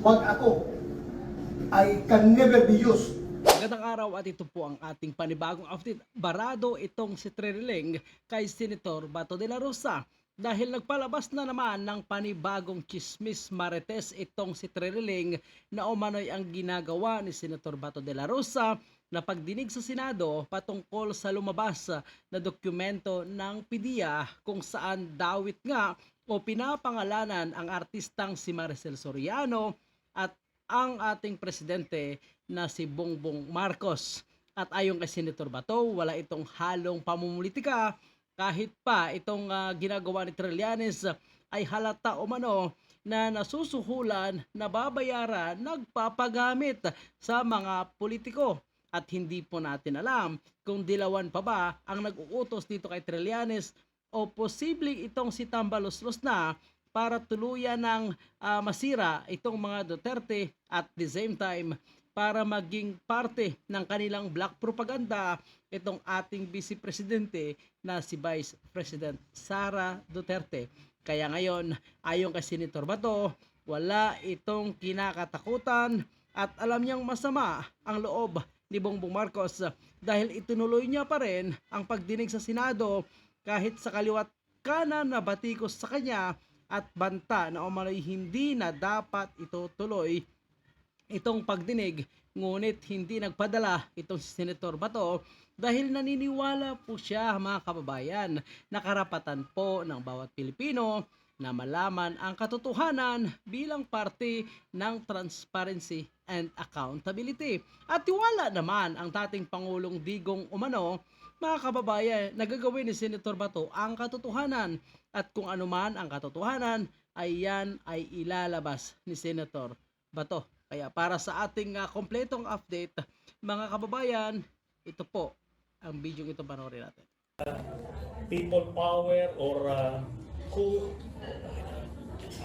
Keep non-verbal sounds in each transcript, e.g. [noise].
wag ako, I can never be used Magandang araw at ito po ang ating panibagong update. Barado itong si Treriling kay Senator Bato de la Rosa dahil nagpalabas na naman ng panibagong chismis marites itong si Treriling na umano'y ang ginagawa ni Senator Bato de la Rosa na pagdinig sa Senado patungkol sa lumabas na dokumento ng PDEA kung saan dawit nga o pinapangalanan ang artistang si Maricel Soriano at ang ating presidente na si Bongbong Marcos. At ayon kay Senator Bato, wala itong halong pamumulitika kahit pa itong ah, ginagawa ni Trillanes ay halata umano na nasusuhulan, nababayaran, nagpapagamit sa mga politiko. At hindi po natin alam kung dilawan pa ba ang nag-uutos dito kay Trillanes o posibleng itong si Tambaloslos na para tuluyan ng ah, masira itong mga Duterte at the same time para maging parte ng kanilang black propaganda itong ating vice presidente na si Vice President Sara Duterte. Kaya ngayon, ayon kay Senator Bato, wala itong kinakatakutan at alam niyang masama ang loob ni Bongbong Marcos dahil itinuloy niya pa rin ang pagdinig sa Senado kahit sa kaliwat kanan na batikos sa kanya at banta na umano'y hindi na dapat ito tuloy itong pagdinig ngunit hindi nagpadala itong si Senator Bato dahil naniniwala po siya mga kababayan na karapatan po ng bawat Pilipino na malaman ang katotohanan bilang parte ng transparency and accountability. At tiwala naman ang dating Pangulong Digong Umano mga kababayan, nagagawin ni Senator Bato ang katotohanan at kung ano man ang katotohanan ay yan ay ilalabas ni Senator Bato. Kaya para sa ating uh, kompletong update, mga kababayan, ito po ang video ito panoorin natin. people power or uh, who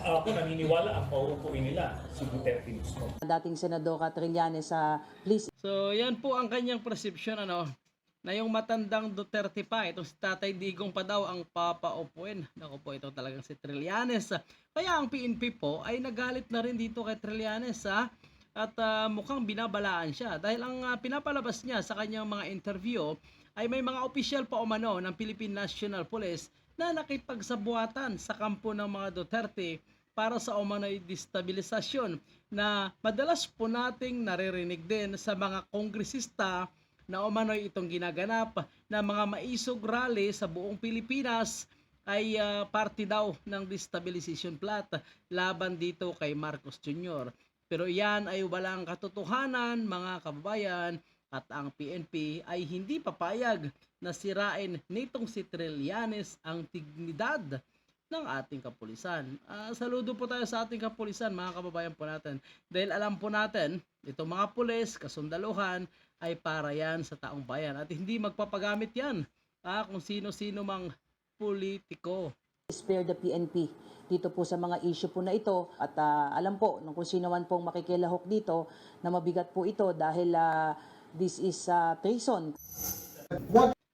ako naniniwala ang pauupuin nila si Duterte mismo. dating Senador Trillanes sa please So, yan po ang kanyang perception ano na yung matandang Duterte pa, itong si Tatay Digong pa daw ang papaupuin. Naku po, ito talagang si Trillanes. Kaya ang PNP po ay nagalit na rin dito kay Trillanes ha? at ah, mukhang binabalaan siya dahil ang ah, pinapalabas niya sa kanyang mga interview ay may mga opisyal pa umano ng Philippine National Police na nakipagsabuatan sa kampo ng mga Duterte para sa umano'y destabilisasyon na madalas po nating naririnig din sa mga kongresista na umano'y itong ginaganap na mga maisog rally sa buong Pilipinas ay ah, parte daw ng destabilization plot laban dito kay Marcos Jr. Pero yan ay walang katotohanan mga kababayan at ang PNP ay hindi papayag na sirain nitong si Trillanes ang dignidad ng ating kapulisan. Ah, saludo po tayo sa ating kapulisan mga kababayan po natin dahil alam po natin itong mga pulis, kasundaluhan ay para yan sa taong bayan at hindi magpapagamit yan ah, kung sino-sino mang politiko. spare the PNP dito po sa mga issue po na ito at ah, alam po ng kung sino man pong makikilahok dito na mabigat po ito dahil ah, this is ah, treason.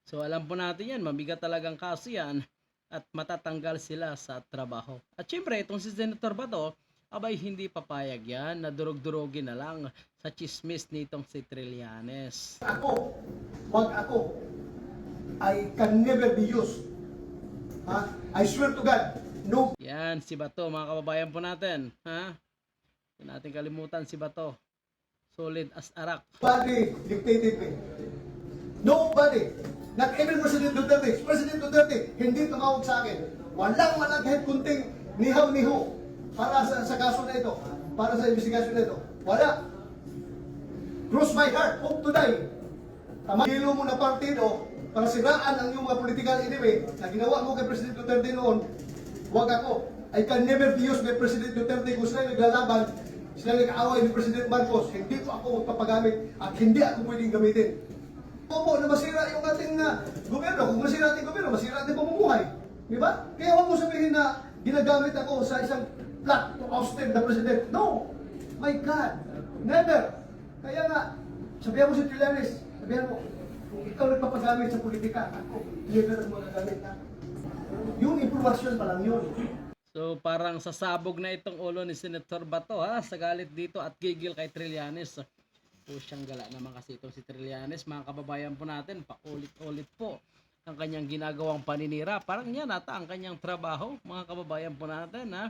So alam po natin yan, mabigat talagang kaso yan at matatanggal sila sa trabaho. At syempre, itong si Senator Bato, abay hindi papayag yan, na durog-durogin na lang sa chismis nitong si Trillanes. ako, wag ako, I can never be used. Ha? I swear to God, no Yan, si Bato, mga kababayan po natin. Ha? Huwag natin kalimutan si Bato. Solid as arak. Nobody dictated me. Nobody. Not even President Duterte. President Duterte, hindi tumawag sa akin. Walang kahit kunting nihaw-niho para sa, sa kaso na ito. Para sa investigasyon na ito. Wala. Cross my heart, hope to die. Tamagilo mo na partido para siraan ang iyong mga political enemy na ginawa mo kay President Duterte noon, wag ako. I can never be used by President Duterte kung sila naglalaban, sila nag-aaway ni President Marcos, hindi ko ako magpapagamit at hindi ako pwedeng gamitin. Opo, na masira yung ating uh, gobyerno. Kung masira ating gobyerno, masira ating pamumuhay. Di ba? Kaya huwag mo sabihin na ginagamit ako sa isang plot to ousted the president. No! My God! Never! Kaya nga, sabihan mo si Trillanes, sabihan mo, kung ikaw nagpapagamit sa politika, ako, never ang magagamit na. Yung impormasyon pa lang yun. So parang sasabog na itong ulo ni Senator Bato ha, sa galit dito at gigil kay Trillanes. Po siyang gala naman kasi itong si Trillanes, mga kababayan po natin, paulit-ulit po ang kanyang ginagawang paninira. Parang yan ata ang kanyang trabaho, mga kababayan po natin ha.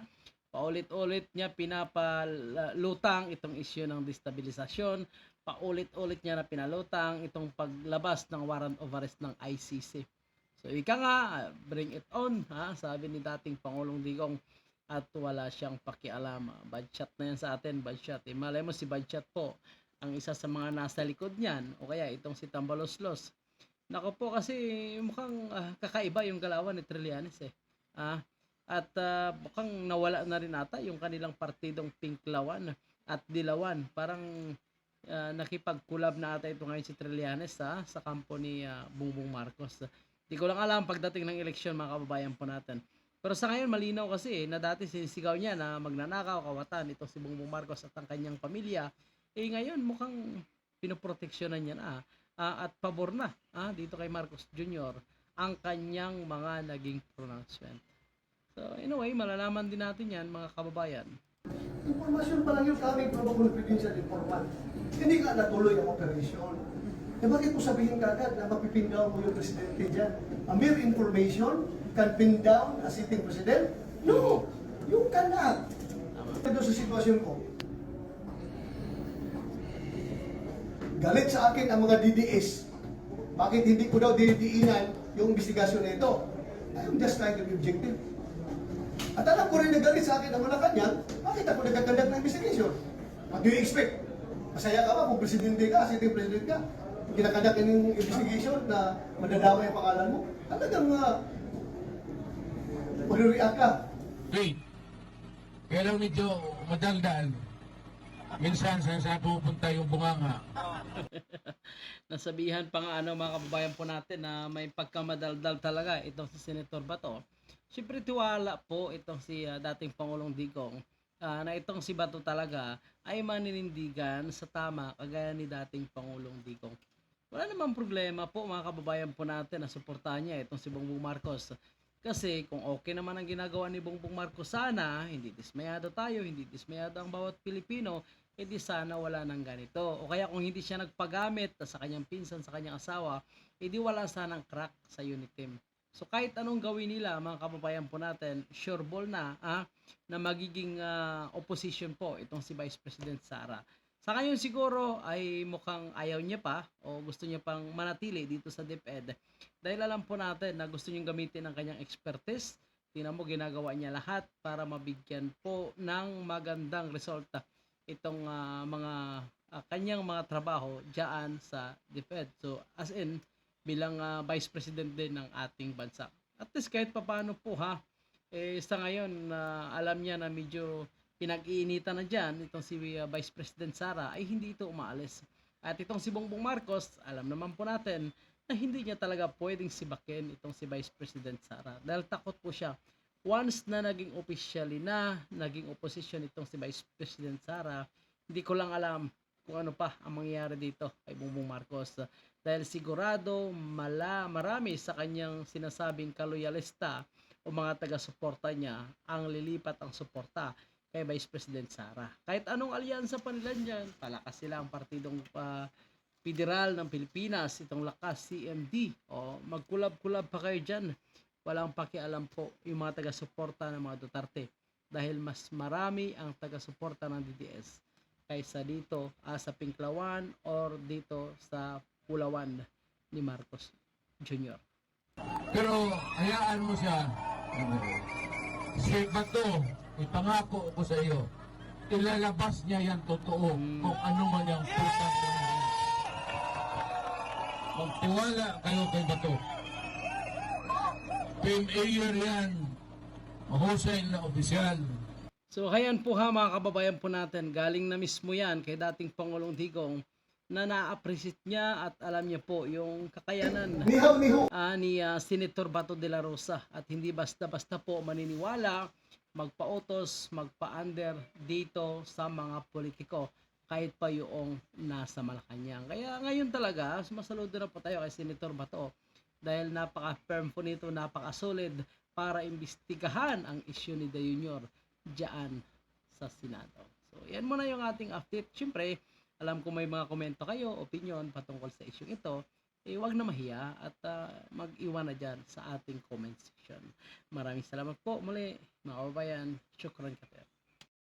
Paulit-ulit niya pinapalutang itong issue ng destabilisasyon. Paulit-ulit niya na pinalutang itong paglabas ng warrant of arrest ng ICC. So ika nga, bring it on, ha? Sabi ni dating Pangulong Digong at wala siyang pakialam. Bad shot na yan sa atin, bad shot. Eh, malay mo si bad shot po ang isa sa mga nasa likod niyan o kaya itong si Tambaloslos. Nako po kasi mukhang ah, kakaiba yung galawan ni Trillanes eh. Ah, at ah, mukhang nawala na rin ata yung kanilang partidong Pinklawan at Dilawan. Parang ah, nakipag-collab na ata ito ngayon si Trillanes ha, sa kampo ni ah, Bongbong Marcos. Di ko lang alam pagdating ng eleksyon mga kababayan po natin. Pero sa ngayon malinaw kasi eh, na dati sinisigaw niya na magnanakaw, kawatan ito si Bongbong Marcos at ang kanyang pamilya. Eh ngayon mukhang pinoproteksyonan niya na ah, at pabor na ah, dito kay Marcos Jr. ang kanyang mga naging pronouncement. So anyway, malalaman din natin yan mga kababayan. Informasyon pa lang yung kaming probable confidential informant. Hindi nga natuloy ang operasyon. Eh bakit mo sabihin kagad na mapipin down mo yung presidente dyan? A mere information can pin down a sitting president? No! You cannot! Ito sa sitwasyon ko. Galit sa akin ang mga DDS. Bakit hindi ko daw didiinan yung investigasyon na ito? I'm just trying to be objective. At alam ko rin na galit sa akin ang Malacanang, bakit ako nagkakandak ng investigation? What do you expect? Masaya ka ba kung presidente ka, sitting president ka? Kinakandak yung investigation na madadama yung pangalan mo? Talagang uh, mag-react ka. Wait. Kaya lang medyo madaldal. Minsan saan saan pupunta yung bunganga. [laughs] nasabihan pa nga ano mga kababayan po natin na may pagkamadaldal talaga itong si Senator Bato. Siyempre tiwala po itong si ah, dating Pangulong Digong ah, na itong si Bato talaga ay maninindigan sa tama kagaya ni dating Pangulong Digong. Wala namang problema po mga kababayan po natin na suportahan niya itong si Bongbong Marcos. Kasi kung okay naman ang ginagawa ni Bongbong Marcos sana, hindi dismayado tayo, hindi dismayado ang bawat Pilipino, edi sana wala nang ganito. O kaya kung hindi siya nagpagamit sa kanyang pinsan, sa kanyang asawa, edi wala sanang crack sa unit team. So kahit anong gawin nila mga kababayan po natin, sure ball na ah, na magiging ah, opposition po itong si Vice President Sara. Sa ngayon siguro ay mukhang ayaw niya pa o gusto niya pang manatili dito sa DepEd dahil alam po natin na gusto niyang gamitin ang kanyang expertise. Tingnan mo ginagawa niya lahat para mabigyan po ng magandang resulta itong ah, mga ah, kanyang mga trabaho diyan sa DepEd. So as in bilang ah, Vice President din ng ating bansa. At least kahit papaano po ha, eh, sa ngayon na alam niya na medyo pinag-iinitan na dyan itong si uh, Vice President Sara ay hindi ito umaalis. At itong si Bongbong Marcos, alam naman po natin na hindi niya talaga pwedeng sibakin itong si Vice President Sara dahil takot po siya. Once na naging officially na naging opposition itong si Vice President Sara, hindi ko lang alam kung ano pa ang mangyayari dito kay Bongbong Marcos dahil sigurado mala, marami sa kanyang sinasabing kaloyalista o mga taga-suporta niya ang lilipat ang suporta kay Vice President Sara. Kahit anong alyansa pa nila dyan, palakas sila ang partidong ah, federal ng Pilipinas, itong lakas CMD. O magkulab-kulab pa kayo dyan. Walang pakialam po yung mga taga-suporta ng mga Duterte. Dahil mas marami ang taga-suporta ng DDS kaysa dito ah, sa Pinklawan or dito sa Pulawan ni Marcos Jr. Pero hayaan mo siya. Si Bato, ipangako ko sa iyo, ilalabas niya yan totoo kung ano man yung putang gawin. Magtiwala kayo kay Bato. Ayer yan. Mahusay na opisyal. So hayan po ha mga kababayan po natin, galing na mismo yan kay dating Pangulong Digong na na-appreciate niya at alam niya po yung kakayanan ah, ni ah, Senator Bato de la Rosa. At hindi basta-basta po maniniwala, magpa-utos, magpa-under dito sa mga politiko kahit pa yung nasa Malacanang. Kaya ngayon talaga, sumasaludo na po tayo kay Senator Bato. Dahil napaka-firm po nito, napaka-solid para imbestigahan ang isyu ni De Junior diyan sa Senado. So, yan muna yung ating update. Siyempre, alam ko may mga komento kayo, opinion patungkol sa isyong ito. Eh, wag na mahiya at ah, mag-iwan na dyan sa ating comment section. Maraming salamat po muli, mga kababayan. Shukran kape.